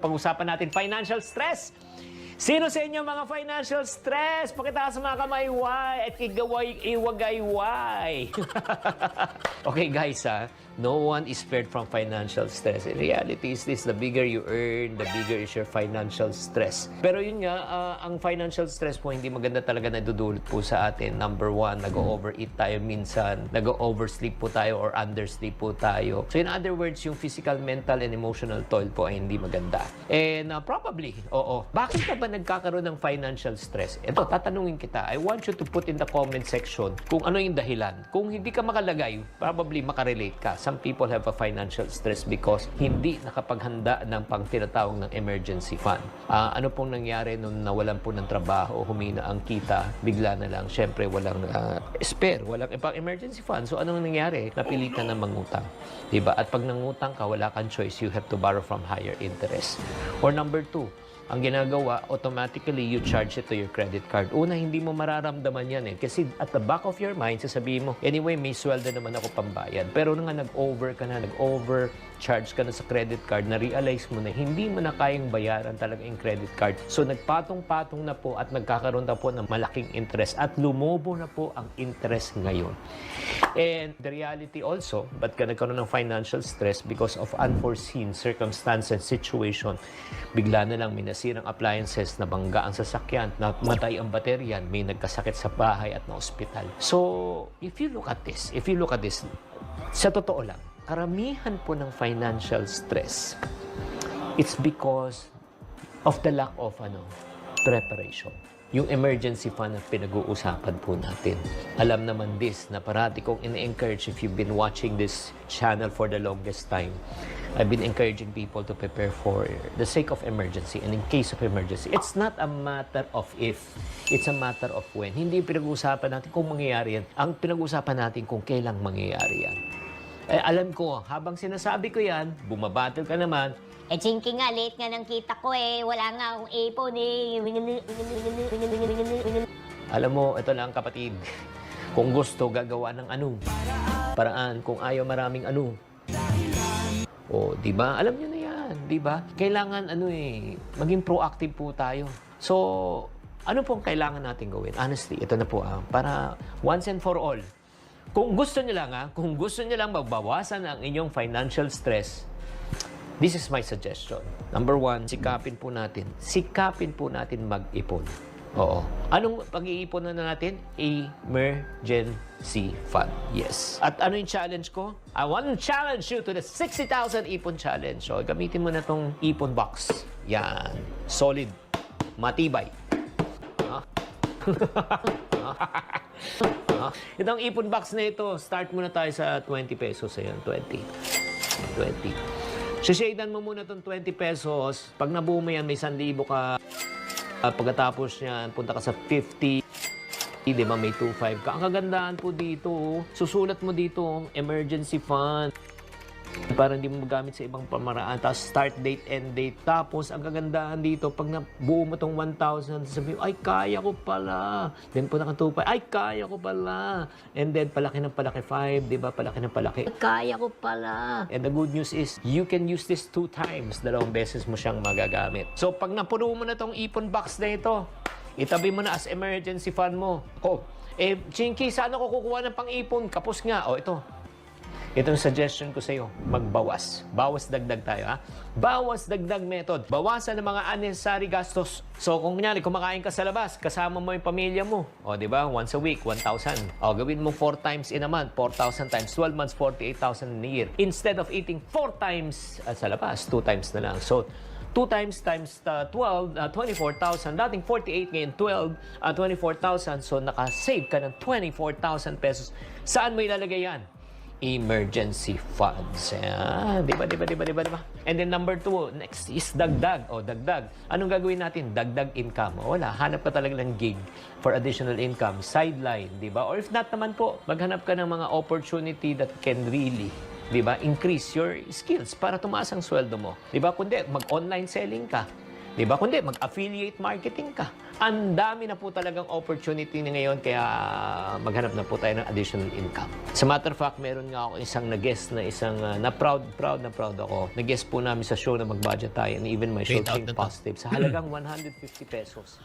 Pag-usapan natin financial stress. Sino sa inyo mga financial stress? Pakitaas sa mga kamayway at igaway iwagayway. okay guys ha, no one is spared from financial stress. In reality is this, the bigger you earn, the bigger is your financial stress. Pero yun nga, ah, ang financial stress po hindi maganda talaga na dudulot po sa atin. Number one, nag-overeat tayo minsan, nag-oversleep po tayo or undersleep po tayo. So in other words, yung physical, mental, and emotional toll po ay hindi maganda. And ah, probably, oo, bakit ka ba nagkakaroon ng financial stress? Ito, tatanungin kita. I want you to put in the comment section kung ano yung dahilan. Kung hindi ka makalagay, probably makarelate ka. Some people have a financial stress because hindi nakapaghanda ng pang tinatawag ng emergency fund. Ah, ano pong nangyari nung nawalan po ng trabaho, humina ang kita, bigla na lang, syempre walang ah, spare, walang pang emergency fund. So anong nangyari? Napilitan na mangutang. Diba? At pag nangutang ka, wala kang choice. You have to borrow from higher interest. Or number two, ang ginagawa, automatically you charge it to your credit card. Una, hindi mo mararamdaman yan eh. Kasi at the back of your mind, sasabihin mo, anyway, may sweldo naman ako pambayad. Pero nung nga nag-over ka na, nag-over charge ka na sa credit card, na-realize mo na hindi mo na kayang bayaran talaga yung credit card. So nagpatong-patong na po at nagkakaroon na po ng malaking interest at lumobo na po ang interest ngayon. And the reality also, ba't ka nagkaroon ng financial stress because of unforeseen circumstances, situation. Bigla na lang may nasirang appliances, nabangga ang sasakyan, namatay ang bateryan, may nagkasakit sa bahay at na ospital. So, if you look at this, if you look at this, sa totoo lang, karamihan po ng financial stress, it's because of the lack of ano, preparation. Yung emergency fund na pinag-uusapan po natin. Alam naman this na parati kong in-encourage if you've been watching this channel for the longest time. I've been encouraging people to prepare for the sake of emergency and in case of emergency. It's not a matter of if, it's a matter of when. Hindi pinag-uusapan natin kung mangyayari yan. Ang pinag-uusapan natin kung kailang mangyayari yan. Eh, alam ko, habang sinasabi ko yan, bumabattle ka naman, Eh, chinky nga, late nga ng kita ko eh. Wala nga akong ipon eh. Alam mo, ito lang kapatid. Kung gusto, gagawa ng ano. Paraan. Kung ayaw, maraming ano. O, di ba? Alam niyo na yan, di ba? Kailangan ano eh, maging proactive po tayo. So, ano pong kailangan natin gawin? Honestly, ito na po ah, para once and for all. Kung gusto niyo lang ah, kung gusto niyo lang magbawasan ang inyong financial stress, This is my suggestion. Number one, sikapin po natin. Sikapin po natin mag-ipon. Oo. Anong pag-iipon na natin? Emergency fund. Yes. At ano yung challenge ko? I want to challenge you to the 60,000 ipon challenge. So, gamitin mo na tong ipon box. Yan. Solid. Matibay. Itong ipon box na ito, start muna tayo sa 20 pesos. Ayan, 20. 20. Sishadan mo muna itong 20 pesos. Pag nabuo mo yan, may 1,000 ka. At pagkatapos niyan, punta ka sa 50. Di ba may 2.5 ka? Ang kagandahan po dito, susulat mo dito emergency fund. Para hindi mo magamit sa ibang pamaraan. Tapos start date, end date. Tapos ang kagandahan dito, pag nabuo mo tong 1,000, sabi mo, ay kaya ko pala. Then ka 2.5, ay kaya ko pala. And then palaki ng palaki 5, di ba? Palaki ng palaki. Kaya ko pala. And the good news is, you can use this two times. Dalawang beses mo siyang magagamit. So, pag napuno mo na tong ipon box na ito, itabi mo na as emergency fund mo. Oh, eh, Chinky, saan ako kukuha ng pang-ipon? Kapos nga. Oh, ito. Itong suggestion ko sa iyo, magbawas. Bawas dagdag tayo, ha? Bawas dagdag method. Bawasan ng mga unnecessary gastos. So, kung kunyari, kumakain ka sa labas, kasama mo yung pamilya mo. O, di ba? Once a week, 1,000. O, gawin mo 4 times in a month. 4,000 times 12 months, 48,000 in a year. Instead of eating 4 times uh, sa labas, 2 times na lang. So, 2 times times uh, 12, uh, 24,000. Dating 48, ngayon 12, uh, 24,000. So, nakasave ka ng 24,000 pesos. Saan mo ilalagay yan? Emergency funds. Ayan. Di ba, di ba, di ba, di ba, di ba? And then number two, next is dagdag. O, dagdag. Anong gagawin natin? Dagdag income. O, wala. Hanap ka talaga ng gig for additional income. Sideline, di ba? Or if not naman po, maghanap ka ng mga opportunity that can really di ba? Increase your skills para tumaas ang sweldo mo. Di ba? Kundi mag-online selling ka. Di ba? Kundi mag-affiliate marketing ka. Ang dami na po talagang opportunity na ngayon kaya maghanap na po tayo ng additional income. Sa matter of fact, meron nga ako isang nag-guest na isang uh, na proud, proud na proud ako. Nag-guest po namin sa show na mag-budget tayo and even my show to. Positive sa halagang 150 pesos.